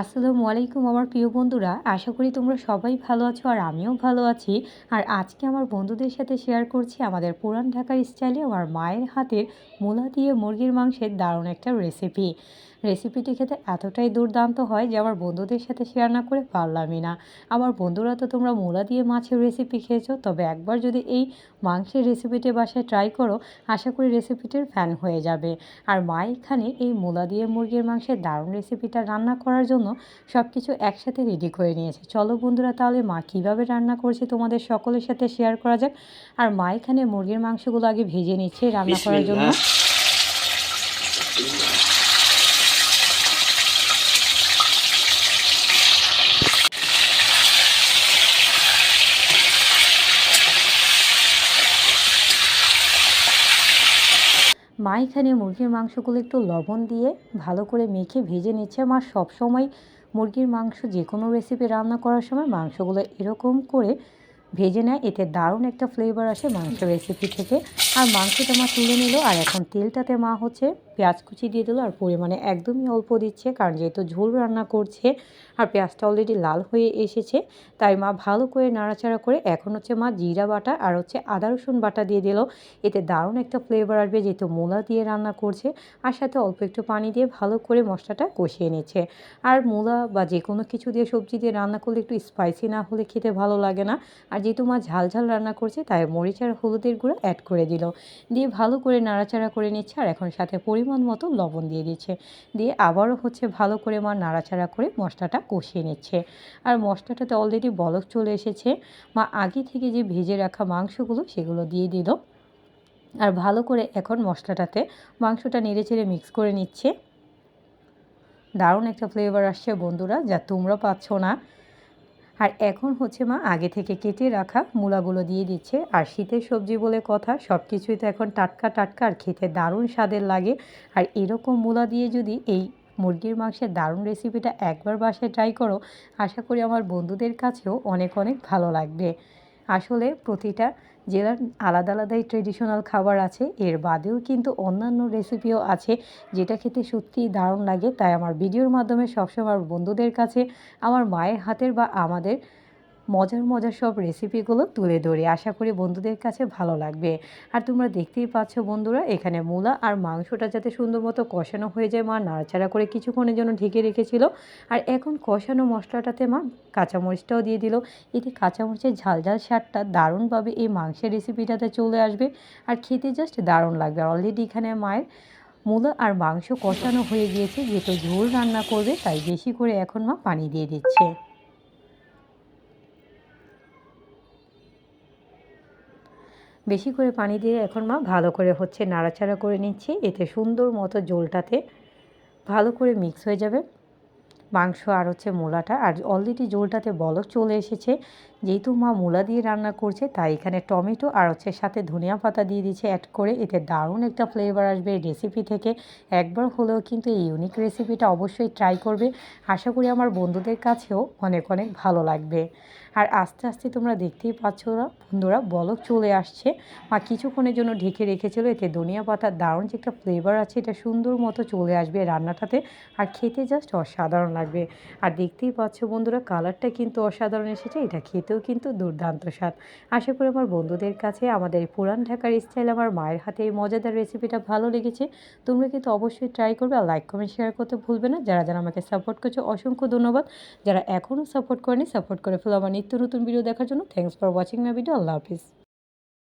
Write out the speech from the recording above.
আসসালামু আলাইকুম আমার প্রিয় বন্ধুরা। আশা করি তোমরা সবাই ভালো আছো আর আমিও ভালো আছি। আর আজকে আমার বন্ধুদের সাথে শেয়ার করছি আমাদের পুরান ঢাকার স্টাইলে আমার মায়ের হাতের মূলা দিয়ে মুরগির মাংসের দারুণ একটা রেসিপি রেসিপিটি খেতে এতটাই দুর্দান্ত হয় যে আমার বন্ধুদের সাথে শেয়ার না করে পারলামই না। আমার বন্ধুরা তো তোমরা মূলা দিয়ে মাছের রেসিপি খেয়েছো, তবে একবার যদি এই মাংসের রেসিপিটি বাসায় ট্রাই করো, আশা করি রেসিপিটির ফ্যান হয়ে যাবে। আর মা এখানে এই মূলা দিয়ে মুরগির মাংসের দারুণ রেসিপিটা রান্না করার জন্য সব কিছু একসাথে রেডি করে নিয়েছে। চলো বন্ধুরা তাহলে মা কীভাবে রান্না করছে তোমাদের সকলের সাথে শেয়ার করা যাক। আর মা এখানে মুরগির মাংসগুলো আগে ভেজে নিচ্ছে রান্না করার জন্য। মা এখানে মুরগির মাংসগুলো একটু লবণ দিয়ে ভালো করে মেখে ভেজে নিচ্ছে। মা সবসময় মুরগির মাংস যে কোনো রেসিপি রান্না করার সময় মাংসগুলো এরকম করে ভেজে নেয়, এতে দারুণ একটা ফ্লেভার আসে মাংস রেসিপি থেকে। আর মাংসটা মা তুলে নিল, আর এখন তেলটাতে মা হচ্ছে পেঁয়াজ কুচি দিয়ে দিল, আর পরিমাণে একদমই অল্প দিচ্ছে, কারণ যেহেতু ঝোল রান্না করছে, আর পেঁয়াজটা অলরেডি লাল হয়ে এসেছে, তাই মা ভালো করে নাড়াচাড়া করে এখন হচ্ছে মা জিরা বাটা আর হচ্ছে আদা রসুন বাটা দিয়ে দিল। এতে দারুণ একটা ফ্লেভার আসবে, যেহেতু মূলা দিয়ে রান্না করছে, আর সাথে অল্প একটু পানি দিয়ে ভালো করে মশলাটা কষিয়ে নিচ্ছে। আর মূলা বা যে কোনো কিছু দিয়ে সবজি দিয়ে রান্না করলে একটু স্পাইসি না হলে খেতে ভালো লাগে না, আর যেহেতু মা ঝাল ঝাল রান্না করছে, তাই মরিচ আর হলুদের গুঁড়ো অ্যাড করে দিল। দিয়ে ভালো করে নাড়াচাড়া করে নিচ্ছে আর এখন সাথে পরিমাণ মতো লবণ দিয়ে দিচ্ছে। দিয়ে আবারও হচ্ছে ভালো করে মা নাড়াচাড়া করে মশলাটা কষিয়ে নিচ্ছে। আর মশলাটাতে অলরেডি বলক চলে এসেছে। মা আগে থেকে যে ভেজে রাখা মাংসগুলো সেগুলো দিয়ে দিল। আর ভালো করে এখন মশলাটাতে মাংসটা নেড়ে চেড়ে মিক্স করে নিচ্ছে। দারুণ একটা ফ্লেভার আসছে বন্ধুরা, যা তোমরা পাচ্ছ না। আর এখন হচ্ছে মা আগে থেকে কেটে রাখা মূলাগুলো দিয়ে দিচ্ছে। আর শীতের সবজি বলে কথা সব কিছুই তো এখন টাটকা টাটকা আর খেতে দারুণ স্বাদের লাগে। আর এরকম মূলা দিয়ে যদি এই মুরগির মাংসের দারুণ রেসিপিটা একবার বাসায় ট্রাই করো, আশা করি আমার বন্ধুদের কাছেও অনেক অনেক ভালো লাগবে। আসলে প্রতিটা জেলার আলাদা আলাদাই ট্রেডিশনাল খাবার আছে, এর বাদেও কিন্তু অন্যান্য রেসিপিও আছে, যেটা খেতে সত্যিই দারুণ লাগে। তাই আমার ভিডিওর মাধ্যমে সবসময় বন্ধুদের কাছে, আমার মায়ের হাতের বা আমাদের মজার মজার সব রেসিপিগুলো তুলে ধরি। আশা করি বন্ধুদের কাছে ভালো লাগবে। আর তোমরা দেখতেই পাচ্ছ বন্ধুরা, এখানে মূলা আর মাংসটা যাতে সুন্দর মতো কষানো হয়ে যায়, মা নাড়াচাড়া করে কিছুক্ষণের জন্য ঢেকে রেখেছিল। আর এখন কষানো মশলাটাতে মা কাঁচামরিচটাও দিয়ে দিল। এতে কাঁচামরিচের ঝাল ঝাল স্বাদটা দারুণভাবে এই মাংসের রেসিপিটাতে চলে আসবে। আর খেতে জাস্ট দারুণ লাগবে। আর অলরেডি এখানে মায়ের মূলা আর মাংস কষানো হয়ে গিয়েছে, যেহেতু ঝোল রান্না করবে, তাই বেশি করে এখন মা পানি দিয়ে দিচ্ছে। বেশি করে পানি দিয়ে এখন মা ভালো করে হচ্ছে নাড়াচাড়া করে নিচ্ছি। এতে সুন্দর মতো জোলটাতে ভালো করে মিক্স হয়ে যাবে। মাংস আর হচ্ছে মূলাটা, আর অলরেডি জোলটাতে বলক চলে এসেছে। যেহেতু মা মূলা দিয়ে রান্না করছে, তাই এখানে টমেটো আর হচ্ছে সাথে ধনিয়া পাতা দিয়ে দিচ্ছে অ্যাড করে। এতে দারুণ একটা ফ্লেভার আসবে রেসিপি থেকে। একবার হলেও কিন্তু এই ইউনিক রেসিপিটা অবশ্যই ট্রাই করবে। আশা করি আমার বন্ধুদের কাছেও অনেক অনেক ভালো লাগবে। আর আস্তে আস্তে তোমরা দেখতেই পাচ্ছ বন্ধুরা, বলক চলে আসছে। মা কিছুক্ষণের জন্য ঢেকে রেখেছিল। এতে ধনিয়া পাতার দারুণ যে একটা ফ্লেভার আছে, এটা সুন্দর মতো চলে আসবে রান্নাটাতে। আর খেতে জাস্ট অসাধারণ লাগবে। আর দেখতেই পাচ্ছ বন্ধুরা কালারটা কিন্তু অসাধারণ এসেছে। এটা খেতেও কিন্তু দুর্দান্ত স্বাদ। আশা করি আমার বন্ধুদের কাছে আমাদের পুরান ঢাকার স্টাইল আমার মায়ের হাতে এই মজাদার রেসিপিটা ভালো লেগেছে। তোমরা কিন্তু অবশ্যই ট্রাই করবে আর লাইক কমেন্ট শেয়ার করতে ভুলবে না। যারা যারা আমাকে সাপোর্ট করছে, অসংখ্য ধন্যবাদ। যারা এখনও সাপোর্ট করেনি সাপোর্ট করে ফেলো আমার নিত্য নতুন ভিডিও দেখার জন্য thanks for watching my video Allah Hafiz.